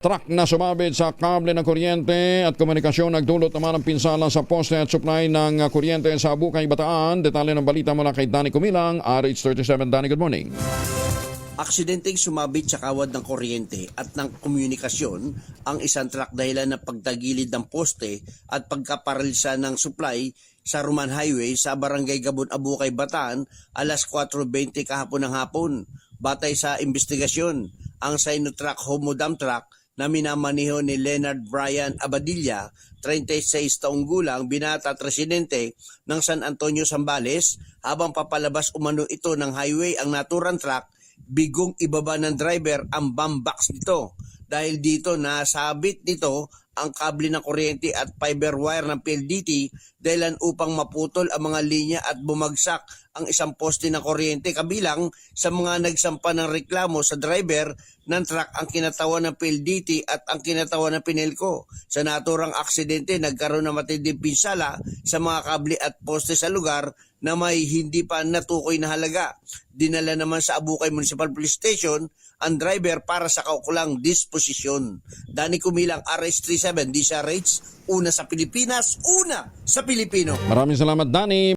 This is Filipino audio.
Truck na sumabit sa kable ng kuryente at komunikasyon nagdulot naman ng pinsala sa poste at supply ng uh, kuryente sa Bukay, Bataan. Detalye ng balita mula kay Danny Kumilang, RH37. Danny, good morning. Aksidenteng sumabit sa kawad ng kuryente at ng komunikasyon ang isang truck dahilan ng pagtagilid ng poste at pagkaparalisa ng supply sa Roman Highway sa Barangay Gabon, Abukay, Bataan alas 4.20 kahapon ng hapon. Batay sa investigasyon, ang Sinotruck Homo Dump Truck na minamaniho ni Leonard Brian Abadilla, 36 taong gulang, binata at residente ng San Antonio, Zambales, habang papalabas umano ito ng highway ang naturang truck bigong ibaba ng driver ang bomb box nito. Dahil dito nasabit nito ang kable ng kuryente at fiber wire ng PLDT dahilan upang maputol ang mga linya at bumagsak ang isang poste ng kuryente kabilang sa mga nagsampa ng reklamo sa driver ng truck ang kinatawan ng PLDT at ang kinatawan ng Pinelco. Sa naturang aksidente, nagkaroon ng matinding pinsala sa mga kable at poste sa lugar na may hindi pa natukoy na halaga. Dinala naman sa Abukay Municipal Police Station ang driver para sa kaukulang disposisyon. Dani Kumilang RS37 DCRH, una sa Pilipinas, una sa Pilipino. Maraming salamat, Danny.